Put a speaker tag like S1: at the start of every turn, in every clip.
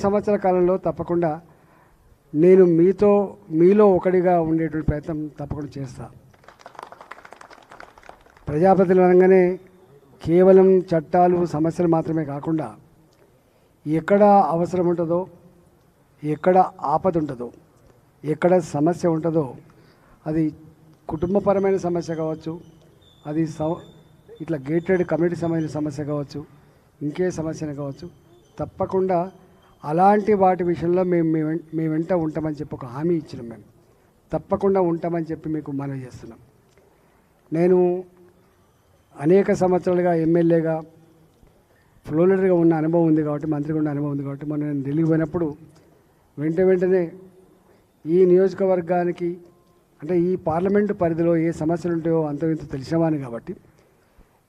S1: సంవత్సర కాలంలో తప్పకుండా నేను మీతో మీలో ఒకటిగా ఉండేటువంటి ప్రయత్నం తప్పకుండా చేస్తా. ప్రజాప్రతినిధులు అనగానే కేవలం చట్టాలు సమస్యలు మాత్రమే కాకుండా ఎక్కడ అవసరం ఉంటుందో ఎక్కడ ఆపద ఉంటుందో ఎక్కడ సమస్య ఉంటుందో అది కుటుంబపరమైన సమస్య కావచ్చు అది సౌ ఇట్లా గేటెడ్ కమ్యూనిటీ సంబంధించిన సమస్య కావచ్చు ఇంకే సమస్యనే కావచ్చు తప్పకుండా అలాంటి వాటి విషయంలో మేము మీ మీ వెంట ఉంటామని చెప్పి ఒక హామీ ఇచ్చినాం మేము. తప్పకుండా ఉంటామని చెప్పి మీకు మనవి చేస్తున్నాం. నేను అనేక సంవత్సరాలుగా ఎమ్మెల్యేగా ఫ్లోలెడర్గా ఉన్న అనుభవం ఉంది కాబట్టి మంత్రిగా ఉన్న అనుభవం ఉంది కాబట్టి మొన్న నేను ఢిల్లీకి పోయినప్పుడు వెంట వెంటనే ఈ నియోజకవర్గానికి అంటే ఈ పార్లమెంటు పరిధిలో ఏ సమస్యలు ఉంటాయో అంత ఇంత తెలిసినవాని కాబట్టి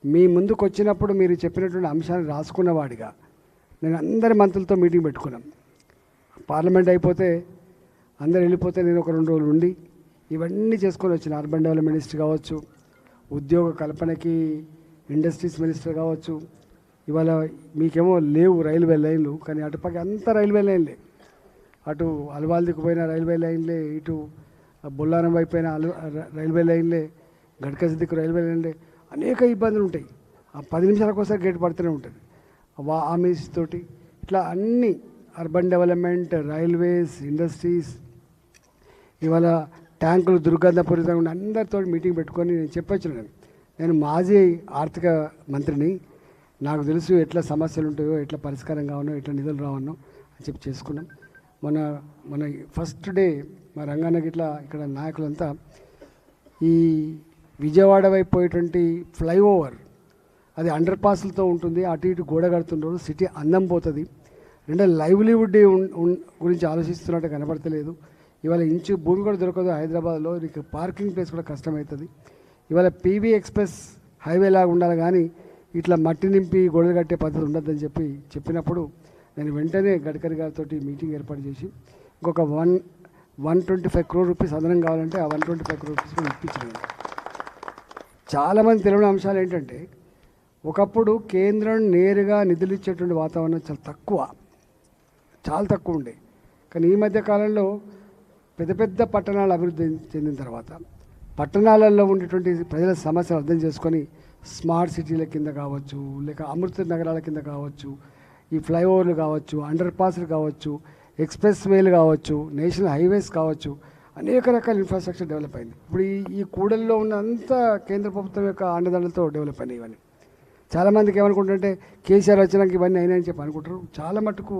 S1: మీ ముందుకు వచ్చినప్పుడు మీరు చెప్పినటువంటి అంశాన్ని రాసుకున్నవాడిగా నేను అందరి మంత్రులతో మీటింగ్ పెట్టుకున్నాం. పార్లమెంట్ అయిపోతే అందరు వెళ్ళిపోతే నేను ఒక రెండు రోజులు ఉండి ఇవన్నీ చేసుకొని వచ్చిన అర్బన్ డెవలప్మెంట్ మినిస్టర్ కావచ్చు ఉద్యోగ కల్పనకి ఇండస్ట్రీస్ మినిస్టర్ కావచ్చు. ఇవాళ మీకేమో లేవు రైల్వే లైన్లు కానీ అటుపక్క అంతా రైల్వే లైన్లే. అటు అలవాల్దికి పోయిన రైల్వే లైన్లే ఇటు బొల్లారం వైపు అయిన రైల్వే లైన్లే గడ్కసి దిక్కు రైల్వే లైన్లే అనేక ఇబ్బందులు ఉంటాయి. ఆ పది నిమిషాల కోసం గేట్ పడుతూనే ఉంటుంది. ఆమీస్ తోటి ఇట్లా అన్ని అర్బన్ డెవలప్మెంట్ రైల్వేస్ ఇండస్ట్రీస్ ఇవాళ ట్యాంకులు దుర్గంధపూరితంగా ఉండి అందరితో మీటింగ్ పెట్టుకొని నేను చెప్పొచ్చు నేను. నేను మాజీ ఆర్థిక మంత్రిని. నాకు తెలుసు ఎట్లా సమస్యలు ఉంటాయో ఎట్లా పరిష్కారం కావనో ఎట్లా నిధులు రావనో అని చెప్పి చేసుకున్నాం. మన మన ఫస్ట్ డే మా రంగానికి ఇట్లా ఇక్కడ నాయకులంతా ఈ విజయవాడ వైపు పోయేటువంటి ఫ్లైఓవర్ అది అండర్ పాస్లతో ఉంటుంది అటు ఇటు గోడ కడుతుండ్రు సిటీ అందం పోతుంది. రెండో లైవ్లీవుడ్ గురించి ఆలోచిస్తున్నట్టు కనపడతలేదు. ఇవాళ ఇంచు భూమి కూడా దొరకదు హైదరాబాద్లో నీకు పార్కింగ్ ప్లేస్ కూడా కష్టమవుతుంది ఇవాళ పీవీ ఎక్స్ప్రెస్ హైవే లాగా ఉండాలి కానీ ఇట్లా మట్టి నింపి గొడవలు కట్టే పద్ధతి ఉండదని చెప్పి చెప్పినప్పుడు నేను వెంటనే గడ్కరీ గారితో మీటింగ్ ఏర్పాటు చేసి ఇంకొక one one twenty five crore rupees అదనం కావాలంటే ఆ one twenty five crore rupees ఇప్పించాను చాలామంది తెలియని అంశాలు ఏంటంటే ఒకప్పుడు కేంద్రం నేరుగా నిధులు ఇచ్చేటువంటి వాతావరణం చాలా తక్కువ. చాలా తక్కువ ఉండే. కానీ ఈ మధ్య కాలంలో పెద్ద పెద్ద పట్టణాలు అభివృద్ధి చెందిన తర్వాత పట్టణాలలో ఉండేటువంటి ప్రజల సమస్యలు అర్థం చేసుకొని స్మార్ట్ సిటీల కింద కావచ్చు లేక అమృత నగరాల కింద కావచ్చు ఈ ఫ్లైఓవర్లు కావచ్చు అండర్ పాస్లు కావచ్చు ఎక్స్ప్రెస్ వేలు కావచ్చు నేషనల్ హైవేస్ కావచ్చు అనేక రకాల ఇన్ఫ్రాస్ట్రక్చర్ డెవలప్ అయింది. ఇప్పుడు ఈ ఈ కూడల్లో ఉన్న అంతా కేంద్ర ప్రభుత్వం యొక్క అండదండలతో డెవలప్ అయినాయి ఇవన్నీ. చాలామందికి ఏమనుకుంటుంటే కేసీఆర్ వచ్చినాక ఇవన్నీ అయినాయని చెప్పి అనుకుంటారు. చాలా మటుకు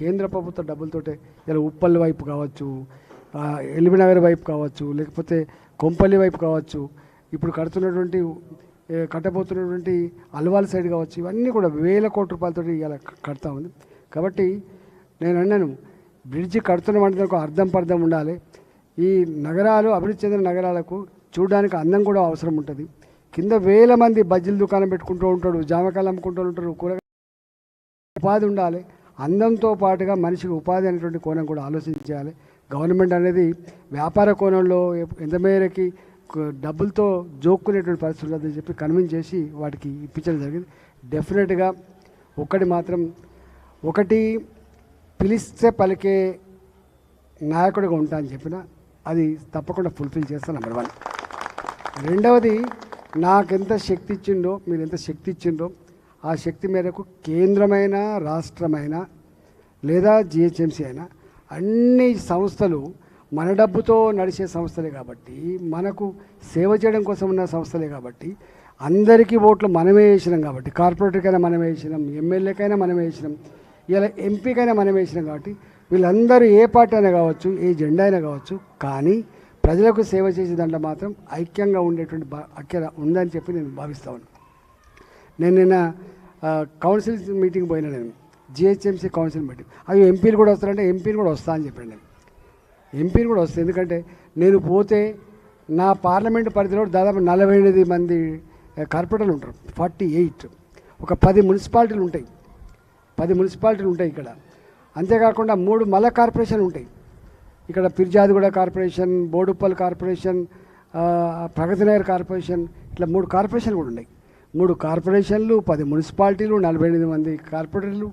S1: కేంద్ర ప్రభుత్వ డబ్బులతోటే ఇలా ఉప్పల్ వైపు కావచ్చు ఎల్బినగర్ వైపు కావచ్చు లేకపోతే కొంపల్లి వైపు కావచ్చు ఇప్పుడు కడుతున్నటువంటి కట్టబోతున్నటువంటి అల్వాల్ సైడ్ కావచ్చు ఇవన్నీ కూడా వేల కోట్ల రూపాయలతో ఇలా కడతా ఉంది. కాబట్టి నేను అన్నాను బ్రిడ్జి కడుతున్నామంటే ఒక అర్థం పర్థం ఉండాలి. ఈ నగరాలు అభివృద్ధి చెందిన నగరాలకు చూడడానికి అందం కూడా అవసరం ఉంటుంది. కింద వేల మంది బజ్జీల దుకాణం పెట్టుకుంటూ ఉంటాడు జామకాయలు అమ్ముకుంటూ ఉంటారు కూరగాయలు ఉపాధి ఉండాలి. అందంతో పాటుగా మనిషికి ఉపాధి అనేటువంటి కోణం కూడా ఆలోచించాలి. గవర్నమెంట్ అనేది వ్యాపార కోణంలో ఎంత మేరకి డబ్బులతో జోక్కునేటువంటి పరిస్థితి ఉండదని చెప్పి కన్విన్స్ చేసి వాటికి ఇప్పించడం జరిగింది. డెఫినెట్గా ఒకటి మాత్రం ఒకటి పిలిస్తే పలికే నాయకుడిగా ఉంటా అని చెప్పిన అది తప్పకుండా ఫుల్ఫిల్ చేస్తాను నెంబర్ వన్. రెండవది నాకెంత శక్తి ఇచ్చిండో మీరు ఎంత శక్తి ఇచ్చిండో ఆ శక్తి మేరకు కేంద్రమైన రాష్ట్రమైన లేదా జిహెచ్ఎంసీ అయినా అన్ని సంస్థలు మన డబ్బుతో నడిచే సంస్థలే కాబట్టి మనకు సేవ చేయడం కోసం ఉన్న సంస్థలే కాబట్టి అందరికీ ఓట్లు మనమే వేసినాం కాబట్టి కార్పొరేటర్కైనా మనమే వేసినాం ఎమ్మెల్యేకైనా మనమే వేసినాం ఇలా ఎంపీకైనా మనమే వేసినాం కాబట్టి వీళ్ళందరూ ఏ పార్టీ అయినా కావచ్చు ఏ జెండా అయినా కావచ్చు కానీ ప్రజలకు సేవ చేసే దాంట్లో మాత్రం ఐక్యంగా ఉండేటువంటి బా అక్యర ఉందని చెప్పి నేను భావిస్తాను నేను నిన్న కౌన్సిల్ మీటింగ్ పోయినా నేను. GHMC council meeting. అవి ఎంపీలు కూడా వస్తారంటే ఎంపీలు కూడా వస్తా అని చెప్పాను నేను. ఎంపీలు కూడా వస్తాయి ఎందుకంటే నేను పోతే నా పార్లమెంట్ పరిధిలో దాదాపు నలభై ఎనిమిది మంది కార్పొరేటర్లు ఉంటారు. Forty eight. ఒక పది మున్సిపాలిటీలు ఉంటాయి. పది మున్సిపాలిటీలు ఉంటాయి ఇక్కడ. అంతేకాకుండా మూడు మల కార్పొరేషన్లు ఉంటాయి. ఇక్కడ Peerzadiguda corporation Boduppal corporation Pragathinagar corporation ఇట్లా మూడు కార్పొరేషన్లు కూడా ఉన్నాయి. మూడు కార్పొరేషన్లు పది మున్సిపాలిటీలు నలభై ఎనిమిది మంది కార్పొరేటర్లు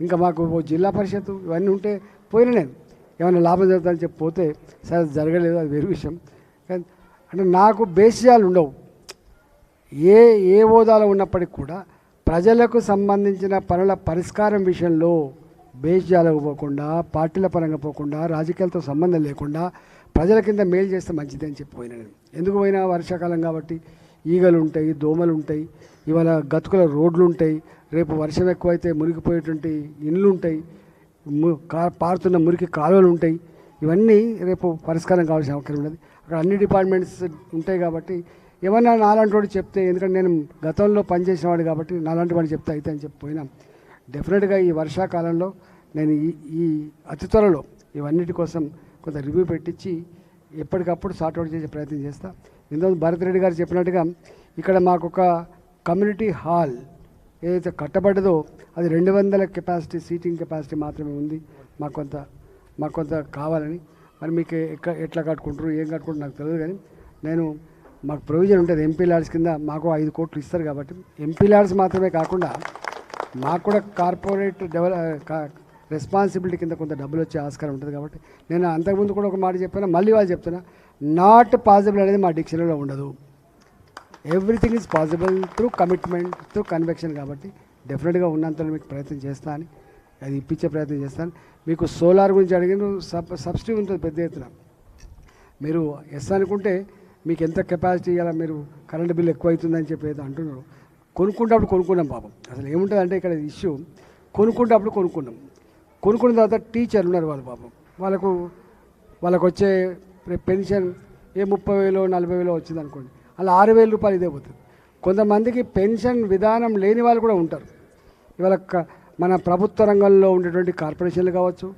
S1: ఇంకా మాకు ఓ జిల్లా పరిషత్ ఇవన్నీ ఉంటే పోయిన నేను. ఏమైనా లాభం జరుగుతుందని చెప్పి పోతే సరే జరగలేదు అది వేరు విషయం. కానీ అంటే నాకు బేసియాలు ఉండవు. ఏ ఏ హోదాలో ఉన్నప్పటికీ కూడా ప్రజలకు సంబంధించిన పనుల పరిష్కారం విషయంలో బేజాలకు పోకుండా పార్టీల పరంగా పోకుండా రాజకీయాలతో సంబంధం లేకుండా ప్రజల కింద మేలు చేస్తే మంచిది అని చెప్పి పోయినా నేను. ఎందుకు పోయినా వర్షాకాలం కాబట్టి? ఈగలు ఉంటాయి దోమలు ఉంటాయి ఇవాళ గతుకుల రోడ్లు ఉంటాయి రేపు వర్షం ఎక్కువైతే మునిగిపోయేటువంటి ఇండ్లు ఉంటాయి పారుతున్న మురికి కాలువలు ఉంటాయి ఇవన్నీ రేపు పరిష్కారం కావాల్సిన అవసరం ఉన్నది. అక్కడ అన్ని డిపార్ట్మెంట్స్ ఉంటాయి కాబట్టి ఏమన్నా నాలాంటి వాడు చెప్తే ఎందుకంటే నేను గతంలో పనిచేసిన వాడు కాబట్టి నాలాంటి వాడు చెప్తే అయితే అని చెప్పి పోయినా. డెఫినెట్గా ఈ వర్షాకాలంలో నేను ఈ ఈ అతి త్వరలో ఇవన్నిటి కోసం కొంత రివ్యూ పెట్టించి ఎప్పటికప్పుడు సార్ట్అవుట్ చేసే ప్రయత్నం చేస్తా. ఇందులో భరత్ రెడ్డి గారు చెప్పినట్టుగా ఇక్కడ మాకు ఒక కమ్యూనిటీ హాల్ ఏదైతే కట్టబడ్డదో అది రెండు వందల కెపాసిటీ సీటింగ్ కెపాసిటీ మాత్రమే ఉంది. మాకు కొంత మాకు కొంత కావాలని. మరి మీకు ఎక్క ఎట్లా కట్టుకుంటారు ఏం కట్టుకుంటారు నాకు తెలియదు కానీ నేను మాకు ప్రొవిజన్ ఉంటుంది ఎంపీ ల్యాడ్స్ కింద మాకు ఐదు కోట్లు ఇస్తారు కాబట్టి ఎంపీ ల్యాడ్స్ మాత్రమే కాకుండా నాకు కూడా కార్పొరేట్ డెవలప్ రెస్పాన్సిబిలిటీ కింద కొంత డబ్బులు వచ్చే ఆస్కారం ఉంటుంది కాబట్టి నేను అంతకుముందు కూడా ఒక మాట చెప్పాను మళ్ళీ వాళ్ళు చెప్తున్నా నాట్ పాసిబుల్ అనేది మా డిక్షనరీలో ఉండదు. Everything is possible through commitment through convection కాబట్టి డెఫినెట్గా ఉన్నంతలో మీకు ప్రయత్నం చేస్తాను అది ఇప్పించే ప్రయత్నం చేస్తాను మీకు సోలార్ గురించి అడిగిన సబ్ సబ్సిడీ ఉంటుంది పెద్ద ఎత్తున. మీరు ఎస్ అనుకుంటే మీకు ఎంత కెపాసిటీ ఇవ్వాలా మీరు కరెంట్ బిల్ ఎక్కువ అవుతుందని చెప్పి ఏదో అంటున్నారు. కొనుక్కుంటప్పుడు కొనుక్కున్నాం పాపం. అసలు ఏముంటుంది అంటే ఇక్కడ ఇష్యూ కొనుక్కుంటప్పుడు కొనుక్కున్నాం. కొనుక్కున్న తర్వాత టీచర్లు ఉన్నారు వాళ్ళు పాపం. వాళ్ళకు వాళ్ళకు వచ్చే పెన్షన్ ఏ ముప్పై వేలో నలభై వేలో వచ్చింది అనుకోండి అలా ఆరు వేల రూపాయలు ఇదే పోతుంది. కొంతమందికి పెన్షన్ విధానం లేని వాళ్ళు కూడా ఉంటారు. ఇవాళ మన ప్రభుత్వ రంగంలో ఉండేటువంటి కార్పొరేషన్లు కావచ్చు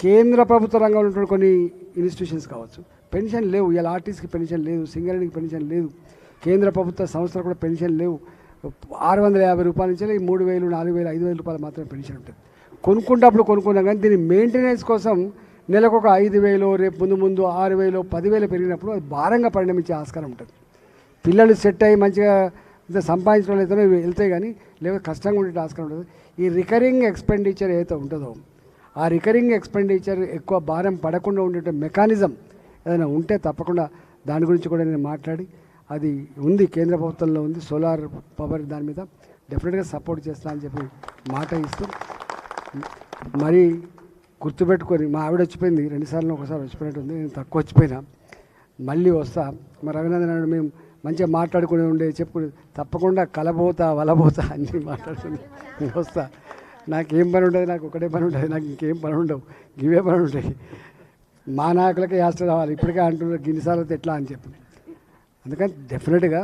S1: కేంద్ర ప్రభుత్వ రంగంలో ఉన్నటువంటి కొన్ని ఇన్స్టిట్యూషన్స్ కావచ్చు. పెన్షన్ లేవు. ఇలా ఆర్టీస్కి పెన్షన్ లేదు. సింగరేణికి పెన్షన్ లేదు. కేంద్ర ప్రభుత్వ సంస్థలు కూడా పెన్షన్ లేవు. ఆరు వందల యాభై రూపాయల నుంచి ఈ మూడు వేలు నాలుగు వేలు ఐదు వేల రూపాయలు మాత్రమే పెన్షన్ ఉంటుంది. కొనుక్కుంటప్పుడు కొనుక్కున్నాం కానీ దీని మెయింటెనెన్స్ కోసం నెలకు ఒక ఐదు వేలు రేపు ముందు ముందు ఆరు వేలు పదివేలు పెరిగినప్పుడు అది భారంగా పరిణమించే ఆస్కారం ఉంటుంది. పిల్లలు సెట్ అయ్యి మంచిగా సంపాదించడం లేదో వెళ్తాయి కానీ లేదా కష్టంగా ఉండే ఆస్కారం ఉంటుంది. ఈ రికరింగ్ ఎక్స్పెండిచర్ ఏదైతే ఉంటుందో ఆ రికరింగ్ ఎక్స్పెండిచర్ ఎక్కువ భారం పడకుండా ఉండే మెకానిజం ఏదైనా ఉంటే తప్పకుండా దాని గురించి కూడా నేను మాట్లాడి అది ఉంది కేంద్ర ప్రభుత్వంలో ఉంది సోలార్ పవర్ దాని మీద డెఫినెట్గా సపోర్ట్ చేస్తా అని చెప్పి మాట ఇస్తూ మరి గుర్తుపెట్టుకొని మా ఆవిడ వచ్చిపోయింది రెండుసార్లు ఒకసారి వచ్చిపోయినట్టుంది నేను తక్కువ వచ్చిపోయినా. మళ్ళీ వస్తా మా రవీంద్రనాథ్ మేము మంచిగా మాట్లాడుకుని ఉండే చెప్పుకుని తప్పకుండా కలబోతా వలబోతా అన్నీ మాట్లాడుకుని నేను వస్తా. నాకేం పని ఉండదు నాకు ఒకటే పని ఉండదు నాకు ఇంకేం పని ఉండవు ఇవే పని ఉంటాయి. మా నాయకులకే యాస్త రావాలి ఇప్పటికే అంటున్నారు గిన్నిసార్లు అయితే ఎట్లా అని చెప్పి. అందుకని డెఫినెట్గా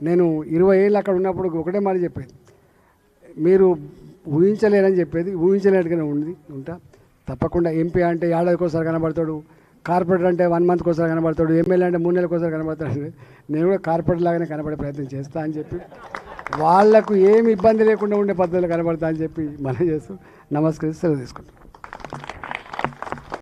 S1: నేను ఇరవై ఏళ్ళు అక్కడ ఉన్నప్పుడు ఒకటే మాట చెప్పేది. మీరు ఊహించలేరని చెప్పేది ఊహించలేట్టుగానే ఉంది ఉంటా. తప్పకుండా ఎంపీ అంటే ఏడాదికోసారి కనబడతాడు కార్పొరేటర్ అంటే వన్ మంత్కి ఒకసారి కనబడతాడు ఎమ్మెల్యే అంటే మూడు నెలలకు ఒకసారి కనబడతాడు. నేను కూడా కార్పొరేటర్ లాగానే కనబడే ప్రయత్నం చేస్తా అని చెప్పి వాళ్ళకు ఏమి ఇబ్బంది లేకుండా ఉండే పద్ధతులు కనబడతా అని చెప్పి మనం చేస్తూ నమస్కరిస్తూ తీసుకుంటాం.